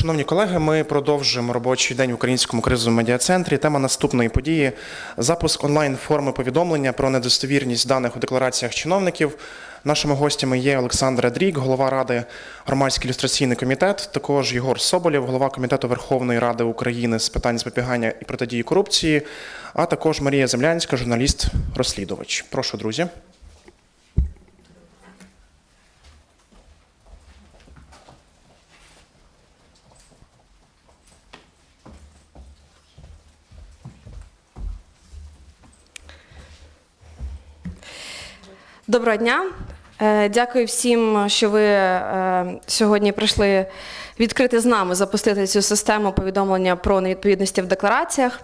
Шановні колеги, ми продовжуємо робочий день в українському кризовому медіа-центрі. Тема наступної події запуск онлайн форми повідомлення про недостовірність даних у деклараціях чиновників. Нашими гостями є Олександр Адрік, голова ради громадський ілюстраційний комітет, також Єгор Соболєв, голова комітету Верховної Ради України з питань запобігання і протидії корупції, а також Марія Землянська, журналіст-розслідувач. Прошу, друзі. Доброго дня. Е, Дякую всім, що ви е, сьогодні прийшли відкрити з нами, запустити цю систему повідомлення про невідповідності в деклараціях.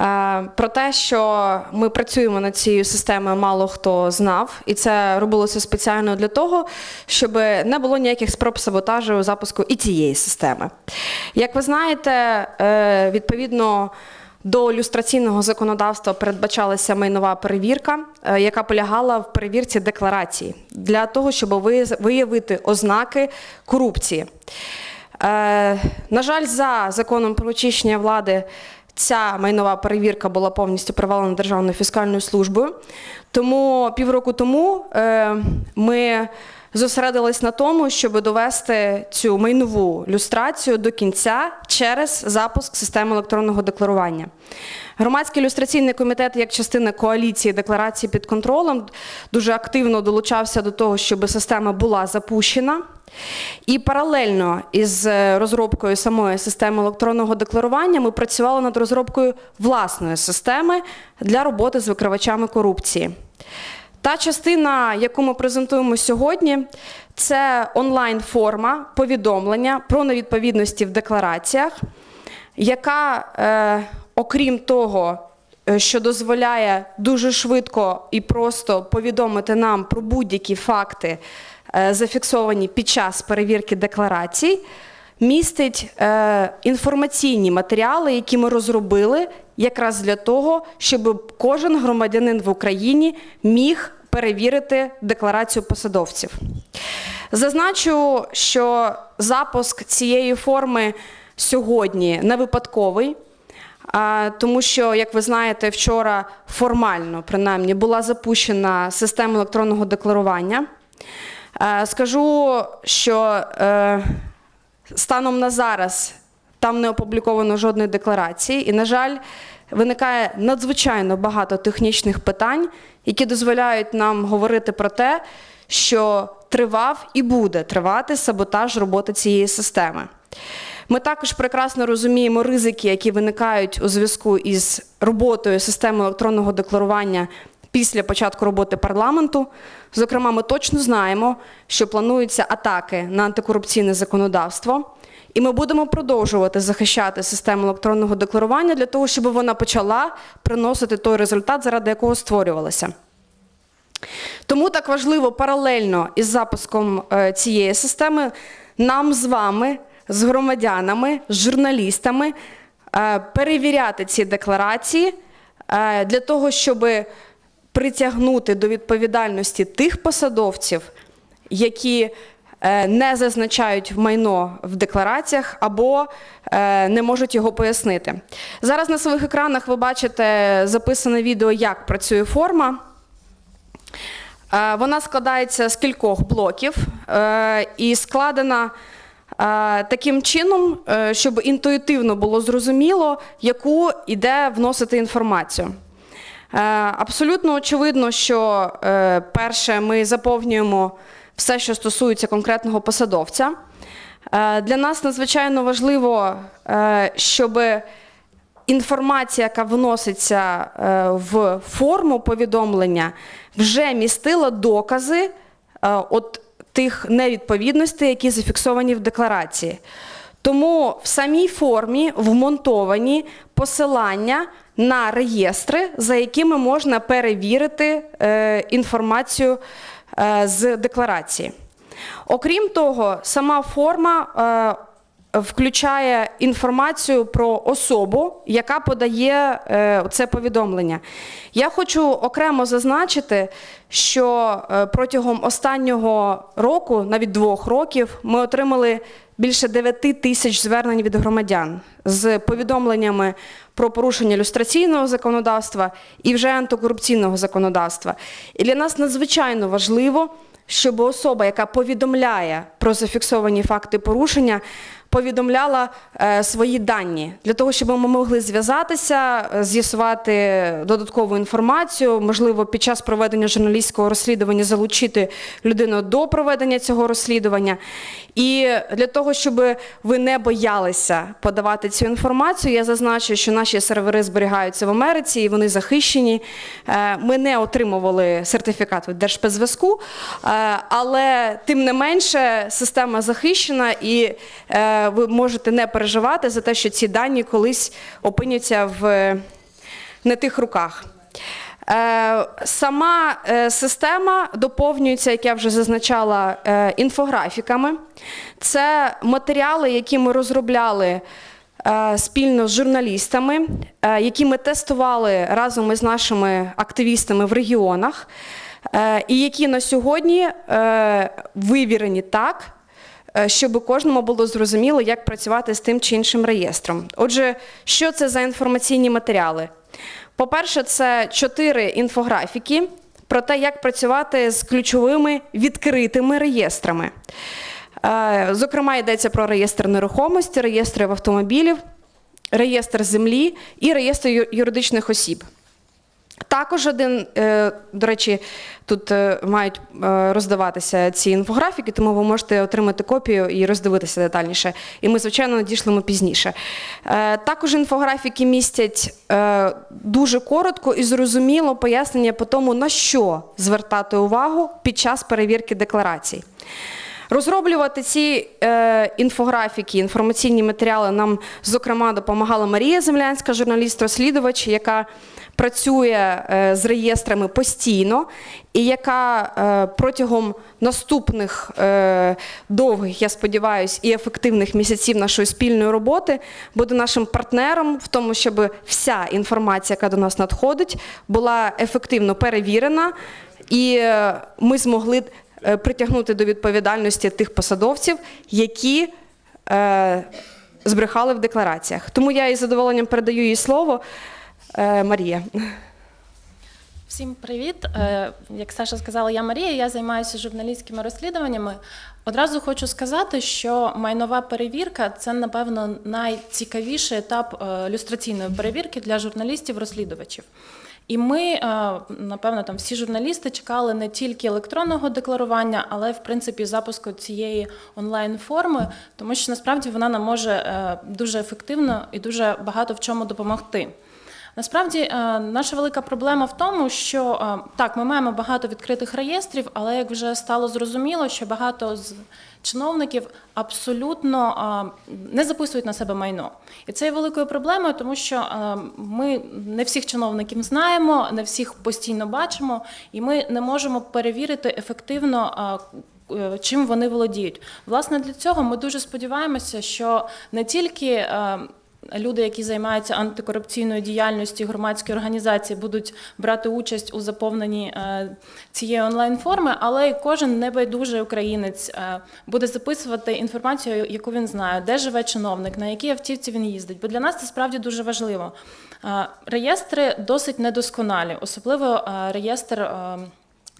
Е, Про те, що ми працюємо над цією системою, мало хто знав, і це робилося спеціально для того, щоб не було ніяких спроб саботажу запуску і цієї системи. Як ви знаєте, відповідно. До люстраційного законодавства передбачалася майнова перевірка, е, яка полягала в перевірці декларації для того, щоб виявити ознаки корупції. Е, На жаль, за законом про очищення влади ця майнова перевірка була повністю провалена Державною фіскальною службою. Тому півроку тому е, ми зосередились на тому, щоб довести цю майнову люстрацію до кінця через запуск системи електронного декларування. Громадський ілюстраційний комітет, як частина коаліції декларації під контролем, дуже активно долучався до того, щоб система була запущена. І паралельно із розробкою самої системи електронного декларування ми працювали над розробкою власної системи для роботи з викривачами корупції. Та частина, яку ми презентуємо сьогодні, це онлайн-форма повідомлення про невідповідності в деклараціях, яка, е, окрім того, е, що дозволяє дуже швидко і просто повідомити нам про будь-які факти, е, зафіксовані під час перевірки декларацій, містить е, інформаційні матеріали, які ми розробили якраз для того, щоб кожен громадянин в Україні міг перевірити декларацію посадовців. Зазначу, що запуск цієї форми сьогодні не випадковий. Тому що, як ви знаєте, вчора формально принаймні була запущена система електронного декларування. Скажу, що е, станом на зараз там не опубліковано жодної декларації, і, на жаль, виникає надзвичайно багато технічних питань, які дозволяють нам говорити про те, що тривав і буде тривати саботаж роботи цієї системи. Ми також прекрасно розуміємо ризики, які виникають у зв'язку із роботою системи електронного декларування після початку роботи парламенту. Зокрема, ми точно знаємо, що плануються атаки на антикорупційне законодавство, і ми будемо продовжувати захищати систему електронного декларування для того, щоб вона почала приносити той результат, заради якого створювалася. Тому так важливо паралельно із запуском е, цієї системи нам з вами, з громадянами, з журналістами е, перевіряти ці декларації е, для того, щоб притягнути до відповідальності тих посадовців, які не зазначають майно в деклараціях або е, не можуть його пояснити. Зараз на своїх екранах ви бачите записане відео, як працює форма. Е, Вона складається з кількох блоків е, і складена е, таким чином, е, щоб інтуїтивно було зрозуміло, яку іде вносити інформацію. Е, Абсолютно очевидно, що е, перше ми заповнюємо все, що стосується конкретного посадовця. Е, Для нас надзвичайно важливо, е, щоб інформація, яка вноситься е, в форму повідомлення, вже містила докази от тих невідповідностей, які зафіксовані в декларації. Тому в самій формі вмонтовані посилання на реєстри, за якими можна перевірити інформацію з декларації. Окрім того, сама форма е, включає інформацію про особу, яка подає е, це повідомлення. Я хочу окремо зазначити, що е, протягом останнього року, навіть двох років, ми отримали більше 9 тисяч звернень від громадян з повідомленнями про порушення люстраційного законодавства і вже антикорупційного законодавства. І для нас надзвичайно важливо, щоб особа, яка повідомляє про зафіксовані факти порушення, повідомляла е, свої дані для того, щоб ми могли зв'язатися, е, з'ясувати додаткову інформацію, можливо, під час проведення журналістського розслідування залучити людину до проведення цього розслідування. І для того, щоб ви не боялися подавати цю інформацію, я зазначу, що наші сервери зберігаються в Америці і вони захищені. Е, Ми не отримували сертифікат від Держспецзв'язку, але тим не менше система захищена і ви можете не переживати за те, що ці дані колись опиняться в не тих руках. Е, Сама е, система доповнюється, як я вже зазначала, е, інфографіками. Це матеріали, які ми розробляли спільно з журналістами, які ми тестували разом із нашими активістами в регіонах, і які на сьогодні вивірені так, щоб кожному було зрозуміло, як працювати з тим чи іншим реєстром. Отже, що це за інформаційні матеріали? По-перше, це чотири інфографіки про те, як працювати з ключовими відкритими реєстрами. Е, Зокрема, йдеться про реєстр нерухомості, реєстри автомобілів, реєстр землі і реєстр юридичних осіб. Також один, е, до речі, тут е, мають е, роздаватися ці інфографіки, тому ви можете отримати копію і роздивитися детальніше. І ми, звичайно, надішлемо пізніше. Також інфографіки містять дуже коротко і зрозуміло пояснення по тому, на що звертати увагу під час перевірки декларацій. Розроблювати ці е, інфографіки, інформаційні матеріали нам, зокрема, допомагала Марія Землянська, журналіст-розслідувач, яка працює е, з реєстрами постійно і яка е, протягом наступних е, довгих, я сподіваюся, і ефективних місяців нашої спільної роботи буде нашим партнером в тому, щоб вся інформація, яка до нас надходить, була ефективно перевірена, і ми змогли притягнути до відповідальності тих посадовців, які збрехали в деклараціях. Тому я із задоволенням передаю їй слово. Е, Марія. Всім привіт! Е, Як Саша сказала, я Марія, я займаюся журналістськими розслідуваннями. Одразу хочу сказати, що майнова перевірка це, напевно, найцікавіший етап е, люстраційної перевірки для журналістів-розслідувачів. І ми, напевно, там всі журналісти чекали не тільки електронного декларування, але в принципі запуску цієї онлайн-форми, тому що насправді вона нам може дуже ефективно і дуже багато в чому допомогти. Насправді е, наша велика проблема в тому, що е, так, ми маємо багато відкритих реєстрів, але як вже стало зрозуміло, що багато з чиновників абсолютно е, не записують на себе майно. І це є великою проблемою, тому що ми не всіх чиновників знаємо, не всіх постійно бачимо, і ми не можемо перевірити ефективно. Чим вони володіють, власне для цього ми дуже сподіваємося, що не тільки люди, які займаються антикорупційною діяльністю громадської організації, будуть брати участь у заповненні е, цієї онлайн-форми, але й кожен небайдужий українець е, буде записувати інформацію, яку він знає, де живе чиновник, на якій автівці він їздить. Бо для нас це справді дуже важливо. Е, Реєстри досить недосконалі, особливо реєстр.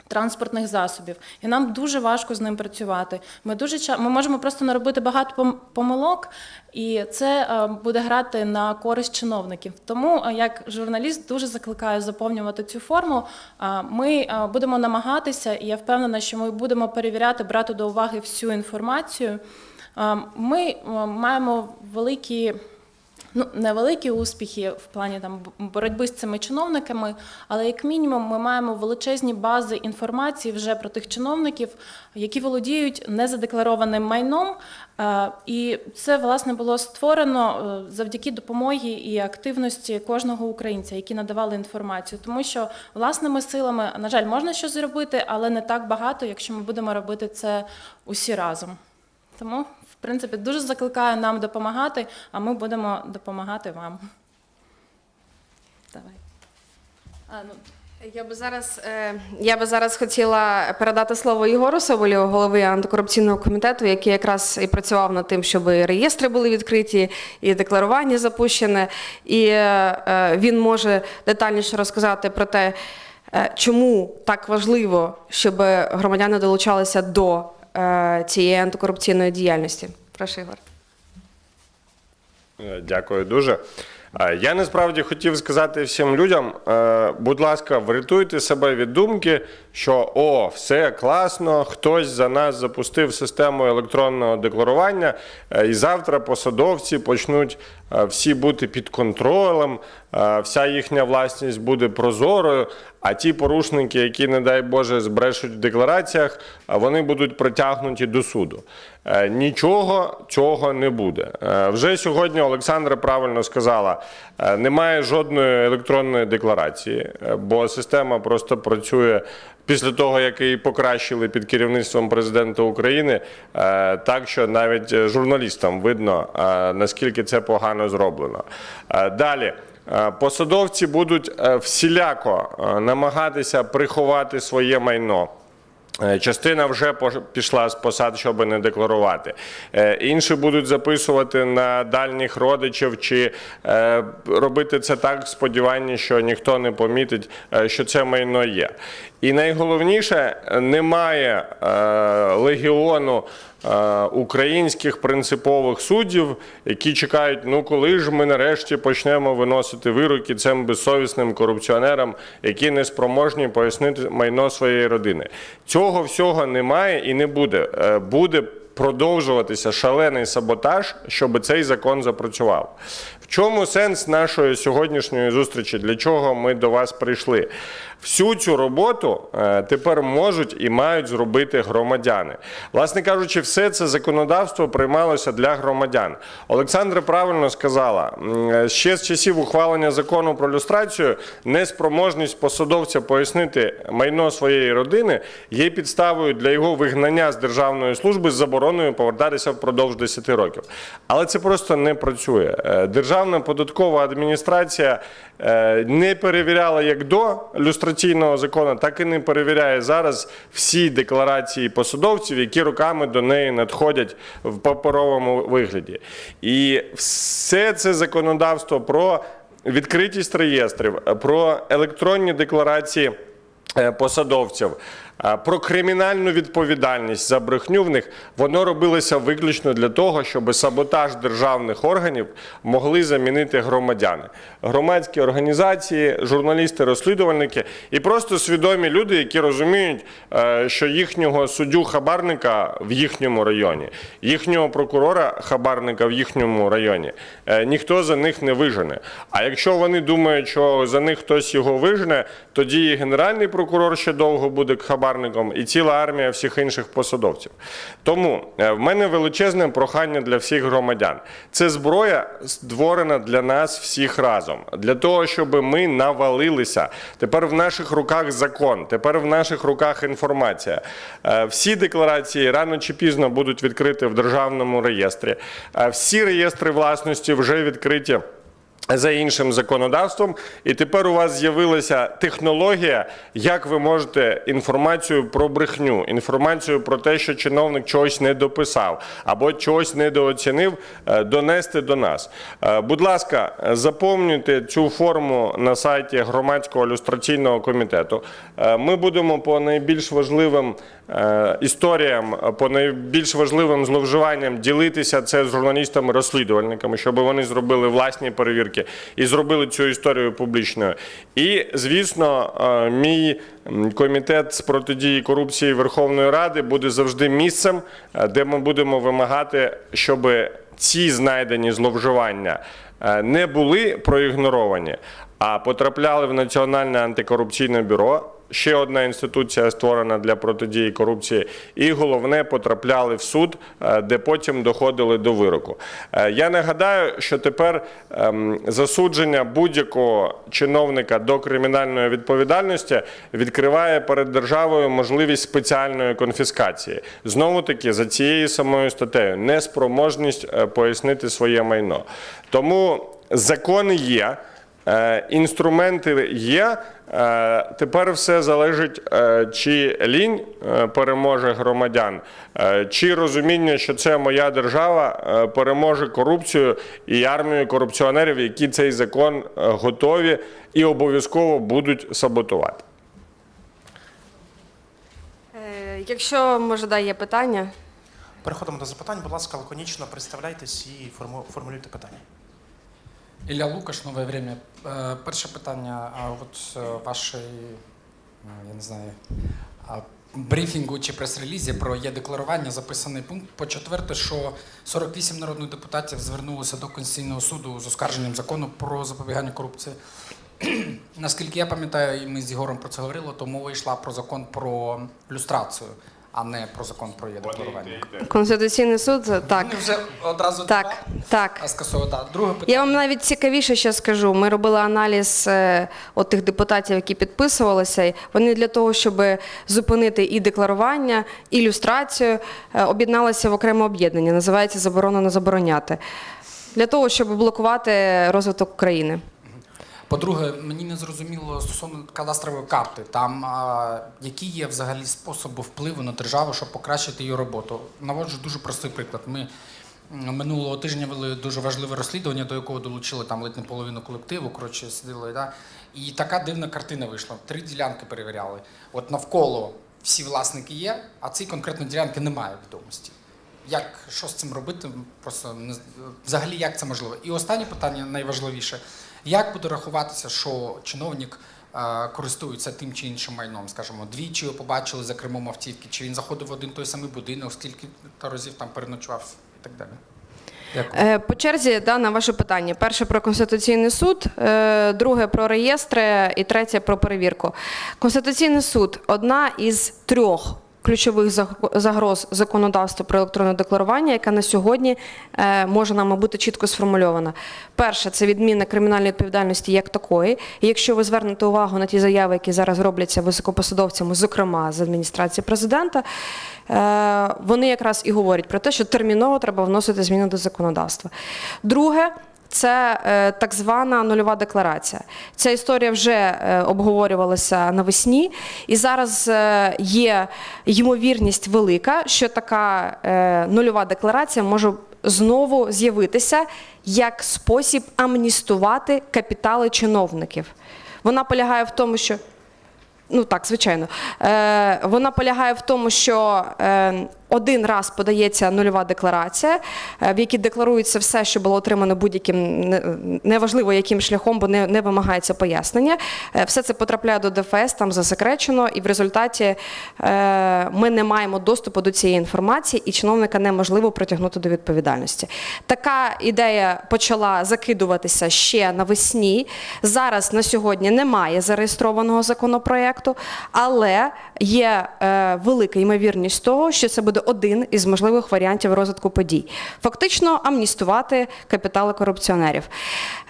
Транспортних засобів, і нам дуже важко з ним працювати. Ми дуже ми можемо просто наробити багато пом- помилок, і це е, буде грати на користь чиновників. Тому, е, як журналіст, дуже закликаю заповнювати цю форму. Е, Ми будемо намагатися, і я впевнена, що ми будемо перевіряти, брати до уваги всю інформацію. Е, Ми маємо великі. Ну, невеликі успіхи в плані там боротьби з цими чиновниками, але як мінімум ми маємо величезні бази інформації вже про тих чиновників, які володіють незадекларованим майном. Е, І це власне було створено е, завдяки допомогі і активності кожного українця, які надавали інформацію. Тому що власними силами, на жаль, можна щось зробити, але не так багато, якщо ми будемо робити це усі разом. Тому, в принципі, дуже закликаю нам допомагати, а ми будемо допомагати вам. Давай. А, ну, Я би зараз е, я би зараз хотіла передати слово Єгору Соболєву, голови антикорупційного комітету, який якраз і працював над тим, щоб реєстри були відкриті, і декларування запущене. І е, е, він може детальніше розказати про те, чому так важливо, щоб громадяни долучалися до цієї антикорупційної діяльності. Прошу, Ігор. Е, Дякую дуже. Е, Я насправді хотів сказати всім людям, е, будь ласка, врятуйте себе від думки, що о, все класно, хтось за нас запустив систему електронного декларування, е, і завтра посадовці почнуть е, всі бути під контролем, вся їхня власність буде прозорою. А ті порушники, які, не дай Боже, збрешуть в деклараціях, вони будуть притягнуті до суду. Е, Нічого цього не буде. Е, Вже сьогодні Олександра правильно сказала: е, немає жодної електронної декларації, бо система просто працює. Після того, як її покращили під керівництвом президента України, е, так що навіть е, журналістам видно, е, наскільки це погано зроблено. Далі. Посадовці будуть всіляко намагатися приховати своє майно. Частина вже пішла з посад, щоб не декларувати. Інші будуть записувати на дальніх родичів чи робити це так в сподіванні, що ніхто не помітить, що це майно є. І найголовніше, немає е, легіону е, українських принципових суддів, які чекають, ну коли ж ми нарешті почнемо виносити вироки цим безсовісним корупціонерам, які не спроможні пояснити майно своєї родини. Цього всього немає і не буде. Е, Буде продовжуватися шалений саботаж, щоб цей закон запрацював. В чому сенс нашої сьогоднішньої зустрічі? Для чого ми до вас прийшли? Всю цю роботу е, тепер можуть і мають зробити громадяни. Власне кажучи, все це законодавство приймалося для громадян. Олександра правильно сказала, е, ще з часів ухвалення закону про люстрацію неспроможність посадовця пояснити майно своєї родини є підставою для його вигнання з державної служби з забороною повертатися впродовж 10 років. Але це просто не працює. Е, Державна податкова адміністрація не перевіряла як до люстраційного закону, так і не перевіряє зараз всі декларації посадовців, які роками до неї надходять в паперовому вигляді. І все це законодавство про відкритість реєстрів, про електронні декларації е, посадовців. Про кримінальну відповідальність за брехню в них воно робилося виключно для того, щоб саботаж державних органів могли замінити громадяни, громадські організації, журналісти, розслідувальники і просто свідомі люди, які розуміють, е, що їхнього суддю хабарника в їхньому районі, їхнього прокурора хабарника в їхньому районі е, ніхто за них не вижене. А якщо вони думають, що за них хтось його вижене, тоді і генеральний прокурор ще довго буде хабарником, і ціла армія всіх інших посадовців. Тому е, в мене величезне прохання для всіх громадян. Це зброя створена для нас всіх разом, для того, щоб ми навалилися. Тепер в наших руках закон, тепер в наших руках інформація. Е, Всі декларації рано чи пізно будуть відкриті в державному реєстрі. Е, Всі реєстри власності вже відкриті. За іншим законодавством, і тепер у вас з'явилася технологія, як ви можете інформацію про брехню, інформацію про те, що чиновник чогось не дописав або чогось недооцінив, е, донести до нас. Е, Будь ласка, заповнюйте цю форму на сайті громадського люстраційного комітету. Е, Ми будемо по найбільш важливим історіям, по найбільш важливим зловживанням ділитися це з журналістами-розслідувальниками, щоб вони зробили власні перевірки і зробили цю історію публічною. І, звісно, е, мій комітет з протидії корупції Верховної Ради буде завжди місцем, е, де ми будемо вимагати, щоб ці знайдені зловживання е, не були проігноровані, а потрапляли в Національне антикорупційне бюро. Ще одна інституція створена для протидії корупції, і головне потрапляли в суд, е, де потім доходили до вироку. Е, Я нагадаю, що тепер ем, засудження будь-якого чиновника до кримінальної відповідальності відкриває перед державою можливість спеціальної конфіскації. Знову таки за цією самою статтею неспроможність е, пояснити своє майно. Тому закони є. Е, інструменти є. Е, тепер все залежить, е, чи лінь переможе громадян, чи розуміння, що це моя держава, переможе корупцію і армію корупціонерів, які цей закон готові і обов'язково будуть саботувати. Якщо може да, є питання. Переходимо до запитань. Будь ласка, лаконічно представляйтесь і форму- формулюйте питання. Ілля Лукаш, нове время. Е, Перше питання. А от е, вашої, я не знаю, брифінгу чи прес-релізі про є декларування записаний пункт по четверте, що 48 народних депутатів звернулося до Конституційного суду з оскарженням закону про запобігання корупції. Наскільки я пам'ятаю, і ми з Ігорем про це говорили, то мова йшла про закон про люстрацію, а не про закон про є декларування. Конституційний суд так. Вони вже одразу Так, два, так. скасовували. Так. Друге питання. Я вам навіть цікавіше ще скажу. Ми робили аналіз е, от тих депутатів, які підписувалися. Вони для того, щоб зупинити і декларування, і люстрацію, е, об'єдналися в окреме об'єднання. Називається Заборонено забороняти. Для того, щоб блокувати розвиток України. По-друге, мені не зрозуміло стосовно кадастрової карти. Там а, які є взагалі способи впливу на державу, щоб покращити її роботу. Наводжу дуже простий приклад. Ми минулого тижня вели дуже важливе розслідування, до якого долучили там ледь не половину колективу. Коротше, сиділи, да? і така дивна картина вийшла. Три ділянки перевіряли. От навколо всі власники є, а цієї конкретної ділянки немає відомості. Як що з цим робити? Просто не взагалі як це можливо? І останнє питання найважливіше: як буде рахуватися, що чиновник е, користується тим чи іншим майном? Скажімо, двічі його побачили за кермом автівки, чи він заходив в один той самий будинок, скільки то разів там переночував і так далі. Дякую. Е, По черзі да, на ваше питання. Перше про Конституційний суд, е, друге про реєстри і третє про перевірку. Конституційний суд одна із трьох. Ключових загроз законодавства про електронне декларування, яка на сьогодні е, може нам бути чітко сформульована. Перше це відміна кримінальної відповідальності як такої. І якщо ви звернете увагу на ті заяви, які зараз робляться високопосадовцями, зокрема з адміністрації президента, е, вони якраз і говорять про те, що терміново треба вносити зміни до законодавства. Друге. Це е, так звана нульова декларація. Ця історія вже е, обговорювалася навесні, і зараз е, є ймовірність велика, що така е, нульова декларація може знову з'явитися як спосіб амністувати капітали чиновників. Вона полягає в тому, що Ну так, звичайно. Е, вона полягає в тому, що е, один раз подається нульова декларація, е, в якій декларується все, що було отримано будь-яким неважливо яким шляхом, бо не, не вимагається пояснення. Е, все це потрапляє до ДФС, там засекречено, і в результаті е, ми не маємо доступу до цієї інформації, і чиновника неможливо притягнути до відповідальності. Така ідея почала закидуватися ще навесні. Зараз на сьогодні немає зареєстрованого законопроекту, але є велика ймовірність того, що це буде один із можливих варіантів розвитку подій. Фактично амністувати капітали корупціонерів.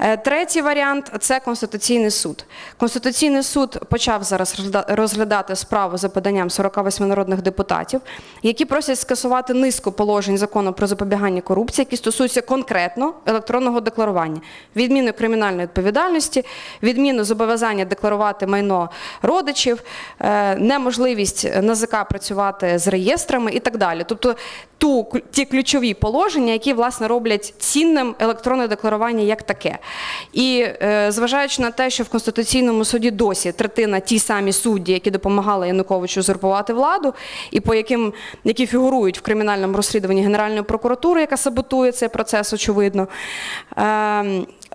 Е, третій варіант це Конституційний суд. Конституційний суд почав зараз розглядати справу за поданням 48 народних депутатів, які просять скасувати низку положень закону про запобігання корупції, які стосуються конкретно електронного декларування, відміну кримінальної відповідальності, відміну зобов'язання декларувати майно родичів, е, неможливість НАЗК працювати з реєстрами і так далі. Тобто ту ті ключові положення, які власне роблять цінним електронне декларування як таке. І е, зважаючи на те, що в Конституційному суді досі третина ті самі судді, які допомагали Януковичу узурпувати владу, і по яким які фігурують в кримінальному розслідуванні Генеральної прокуратури, яка саботує цей процес, очевидно.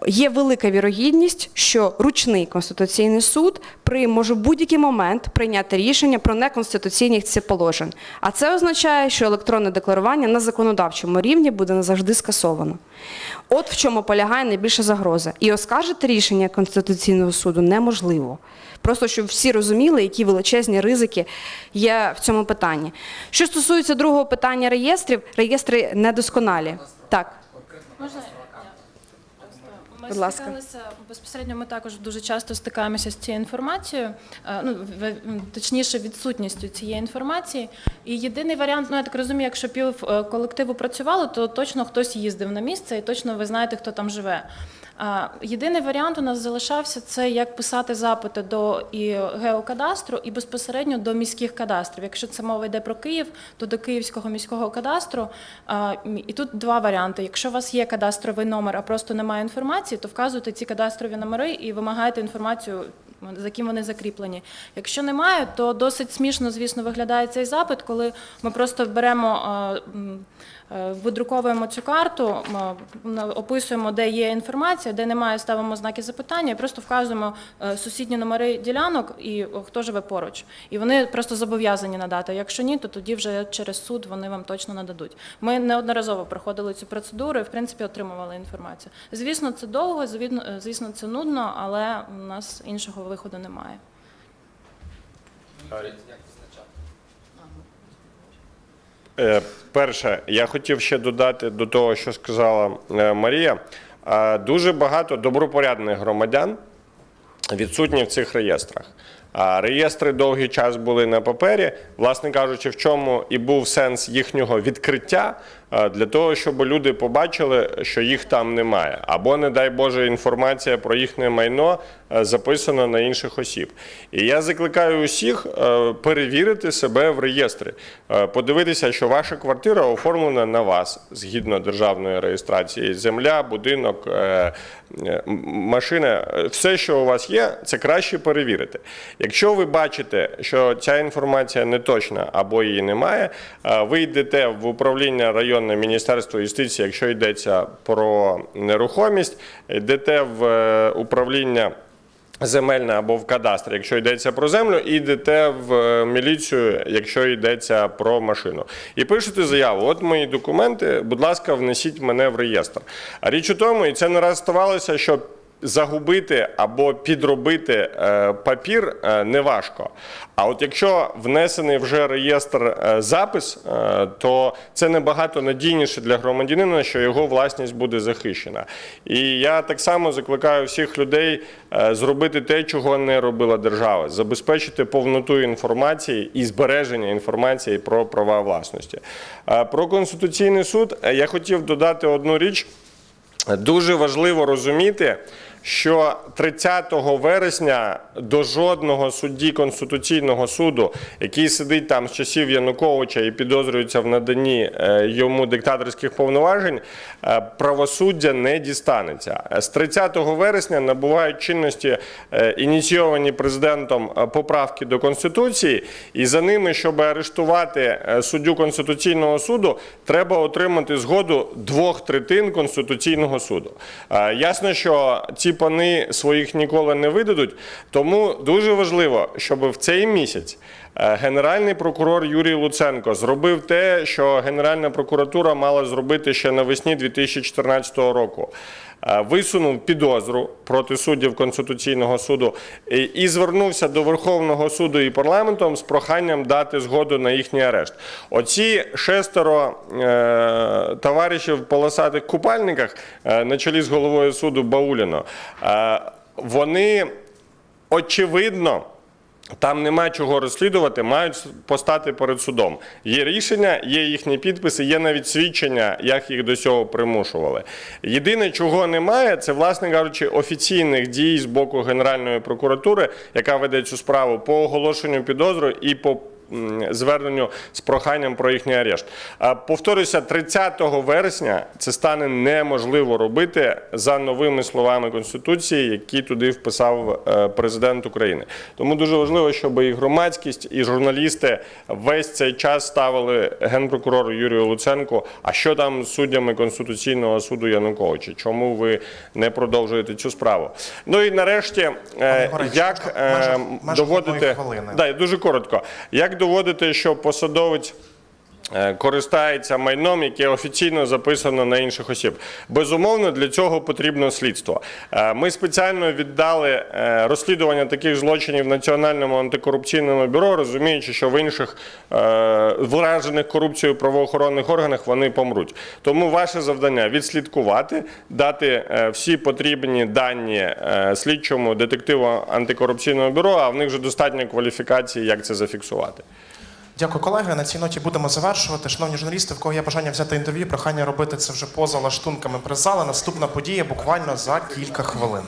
Є велика вірогідність, що ручний конституційний суд при може в будь-який момент прийняти рішення про неконституційність цих положень. А це означає, що електронне декларування на законодавчому рівні буде назавжди скасовано. От в чому полягає найбільша загроза. І оскаржити рішення Конституційного суду неможливо. Просто щоб всі розуміли, які величезні ризики є в цьому питанні. Що стосується другого питання реєстрів, реєстри недосконалі. Так. Можна? Ми Будь ласка. стикалися безпосередньо. Ми також дуже часто стикаємося з цією інформацією, е, ну точніше, відсутністю цієї інформації. І єдиний варіант, ну я так розумію, якщо пів е, колективу працювало, то точно хтось їздив на місце, і точно ви знаєте, хто там живе. Єдиний варіант у нас залишався це як писати запити до і геокадастру і безпосередньо до міських кадастрів. Якщо це мова йде про Київ, то до Київського міського кадастру. І тут два варіанти. Якщо у вас є кадастровий номер, а просто немає інформації, то вказуйте ці кадастрові номери і вимагаєте інформацію. За ким вони закріплені. Якщо немає, то досить смішно, звісно, виглядає цей запит, коли ми просто беремо, видруковуємо цю карту, описуємо, де є інформація, де немає, ставимо знаки запитання, і просто вказуємо е, сусідні номери ділянок і е, хто живе поруч. І вони просто зобов'язані надати. Якщо ні, то тоді вже через суд вони вам точно нададуть. Ми неодноразово проходили цю процедуру і, в принципі, отримували інформацію. Звісно, це довго, е, звісно, це нудно, але у нас іншого виходу немає. Е, Перше, я хотів ще додати до того, що сказала е, Марія. Дуже багато добропорядних громадян відсутні в цих реєстрах. Реєстри довгий час були на папері, власне кажучи, в чому і був сенс їхнього відкриття для того, щоб люди побачили, що їх там немає, або, не дай Боже, інформація про їхнє майно е, записана на інших осіб. І я закликаю усіх е, перевірити себе в реєстрі, е, подивитися, що ваша квартира оформлена на вас згідно державної реєстрації. Земля, будинок, машина, все, що у вас є, це краще перевірити. Якщо ви бачите, що ця інформація не точна або її немає, ви йдете в управління районне міністерство юстиції, якщо йдеться про нерухомість, йдете в е, управління. Земельне або в кадастр, якщо йдеться про землю, і йдете в е, міліцію, якщо йдеться про машину. І пишете заяву: от мої документи, будь ласка, внесіть мене в реєстр. А річ у тому, і це не раз ставалося, що загубити або підробити е, папір е, неважко. А от якщо внесений вже реєстр е, запис, то це набагато надійніше для громадянина, що його власність буде захищена. І я так само закликаю всіх людей зробити те, чого не робила держава, забезпечити повноту інформації і збереження інформації про права власності. Про конституційний суд я хотів додати одну річ. Дуже важливо розуміти, що 30 вересня до жодного судді Конституційного суду, який сидить там з часів Януковича і підозрюється в наданні е, йому диктаторських повноважень, е, правосуддя не дістанеться. З 30 вересня набувають чинності е, ініційовані президентом поправки до Конституції, і за ними, щоб арештувати суддю Конституційного суду, треба отримати згоду двох третин Конституційного суду. Ясно, що ці пани своїх ніколи не видадуть, тому дуже важливо, щоб в цей місяць е, генеральний прокурор Юрій Луценко зробив те, що Генеральна прокуратура мала зробити ще навесні 2014 року. Е, Висунув підозру проти суддів Конституційного суду і- звернувся до Верховного суду і парламентом з проханням дати згоду на їхній арешт. Оці шестеро е, товаришів в полосатих купальниках е, на чолі з головою суду Бауліно, вони очевидно. Там нема чого розслідувати, мають постати перед судом. Є рішення, є їхні підписи, є навіть свідчення, як їх до цього примушували. Єдине, чого немає, це, власне кажучи, офіційних дій з боку Генеральної прокуратури, яка веде цю справу по оголошенню підозру і по зверненню з проханням про їхній арешт. Повторюся, 30 вересня це стане неможливо робити за новими словами Конституції, які туди вписав е, президент України. Тому дуже важливо, щоб і громадськість, і журналісти весь цей час ставили генпрокурору Юрію Луценку. А що там з суддями Конституційного суду Януковича? Чому ви не продовжуєте цю справу? Ну і нарешті, е, Пане як в е, доводити хвилини? Да, дуже коротко. Як доводити, що посадовець користається майном, яке офіційно записано на інших осіб? Безумовно, для цього потрібно слідство. Е, Ми спеціально віддали е, розслідування таких злочинів Національному антикорупційному бюро, розуміючи, що в інших е, вражених корупцією правоохоронних органах вони помруть. Тому ваше завдання відслідкувати, дати е, всі потрібні дані е, слідчому детективу антикорупційного бюро, а в них вже достатньо кваліфікації, як це зафіксувати. Дякую, колеги. На цій ноті будемо завершувати. Шановні журналісти, в кого є бажання взяти інтерв'ю, прохання робити це вже поза лаштунками прес-зала. Наступна подія буквально за кілька хвилин.